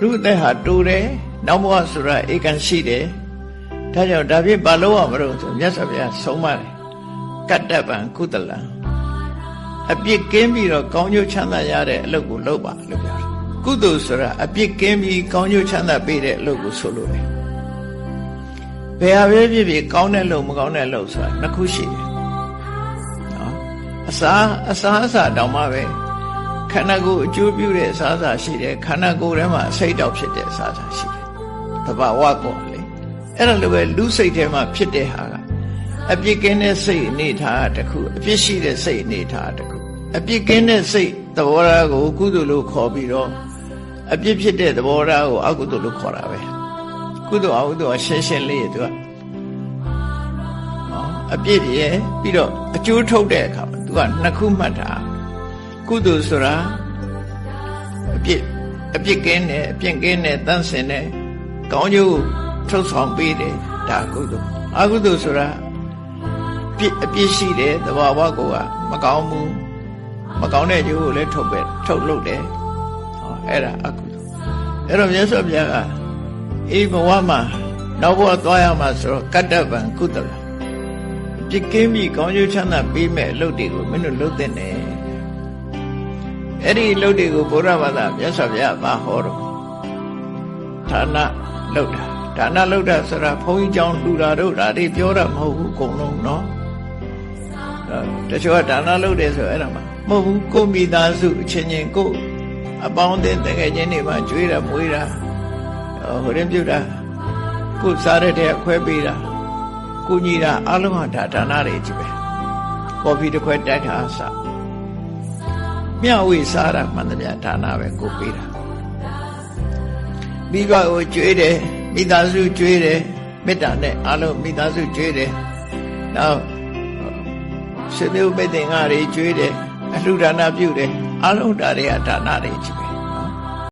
လူအသက်ဟာတိုးတယ်နောက်ဘဝဆိုတာဧကန်ရှိတယ်ဒါကြောင့်ဒါဖြင့်ဘာလို့ရမလို့ဆိုမြတ်စွာဘုရားဆုံးမတယ်ကတ္တပံကုသလံအပြစ်ကင်းပြီးတော့ကောင်းကျိုးချမ်းသာရတဲ့အလုပ်ကိုလုပ်ပါလို့ပြောတယ်ကုသိုလ်ဆိုတာအပြစ်ကင်းပြီးကောင်းကျိုးချမ်းသာပေးတဲ့အလုပ်ကိုဆိုလို့တယ်ဘယ်ဟာပဲဖြစ်ဖြစ်ကောင်းတဲ့လုပ်မကောင်းတဲ့လုပ်ဆိုတာနှစ်ခုရှိတယ်နော်အစာအစာအစာတောင်မှပဲ ခန္ဓာကိုယ်အကျိုးပြုတဲ့အစာအစာရှိတယ်ခန္ဓာကိုယ်ထဲမှာအစိတ်တောက်ဖြစ်တဲ့အစာအစာရှိတယ်တဘာဝကောလေအဲ့ဒါလိုပဲလူစိတ်ထဲမှာဖြစ်တဲ့ဟာကအပြစ်ကင်းတဲ့စိတ်အနေထားတစ်ခုအပြစ်ရှိတဲ့စိတ်အနေထားတစ်ခုအပြစ်ကင်းတဲ့စိတ်သဘောထားကိုကုသိုလ်လို့ခေါ်ပြီးတော့အပြစ်ဖြစ်တဲ့သဘောထားကိုအကုသိုလ်လို့ခေါ်တာပဲကုသိုလ်အကုသိုလ်ရှင်းရှင်းလေးသူကနော်အပြစ်ရယ်ပြီးတော့အကျိုးထုတ်တဲ့အခါမှာသူကနှစ်ခုမှတ်တာ ကုသိုလ်ဆိုတာအပြစ်အပြစ်ကင်းတယ်အပြစ်ကင်းတယ်တန့်စင်တယ်ကောင်းကျိုးထုတ်ဆောင်ပေးတယ်ဒါကုသိုလ်အကုသိုလ်ဆိုတာပြစ်အပြစ်ရှိတယ်သဘာဝကိုကမကောင်းဘူးမကောင်းတဲ့ကျိုးကိုလည်းထုတ်ပဲထုတ်လုပ်တယ်ဟောအဲ့ဒါအကုသိုလ်အဲ့တော့မြတ်စွာဘုရားကအေးဘဝမှာနောက်ဘဝသွားရမှာဆိုတော့ကတ္တဗံကုသလပြစ်ကင်းပြီးကောင်းကျိုးချမ်းသာပေးမဲ့အလုပ်တွေကိုမင်းတို့လုပ်တဲ့နဲ့ အဲ့ဒီအလုပ်တွေကိုဘုရားဘာသာမြတ်စွာဘုရားဘာဟောတော့ဌာနလုပ်တာဒါနလုပ်တာဆိုတာဘုန်းကြီးကျောင်းလှူတာတို့ဒါတွေပြောတာမဟုတ်ဘူးအကုန်လုံးเนาะတချို့ကဒါနလုပ်တယ်ဆိုအဲ့ဒါမှမဟုတ်ဘူးကိုမိသားစုအချင်းချင်းကိုအပေါင်းအသင်းတကယ်ချင်းတွေမှာကြွေးတာမွေးတာဟိုရင်ပြုတာကိုစားတဲ့တဲ့ခွဲပေးတာကိုညီတာအလုံးဟာဒါဒါနတွေကြီးပဲကော်ဖီတစ်ခွဲတိုက်တာအစ မြဝေစားတာမှန်သမျှဒါနပဲကိုပေးတာမိဘကိုကြွေးတယ်မိသားစုကြွေးတယ်မေတ္တာနဲ့အလုံးမိသားစုကြွေးတယ်နောက်ရှင်မေဥပိတ်တင်္ဂါတွေကြွေးတယ်အလှဒါနပြုတယ်အလုံးဒါတွေကဒါနတွေကြီးပဲ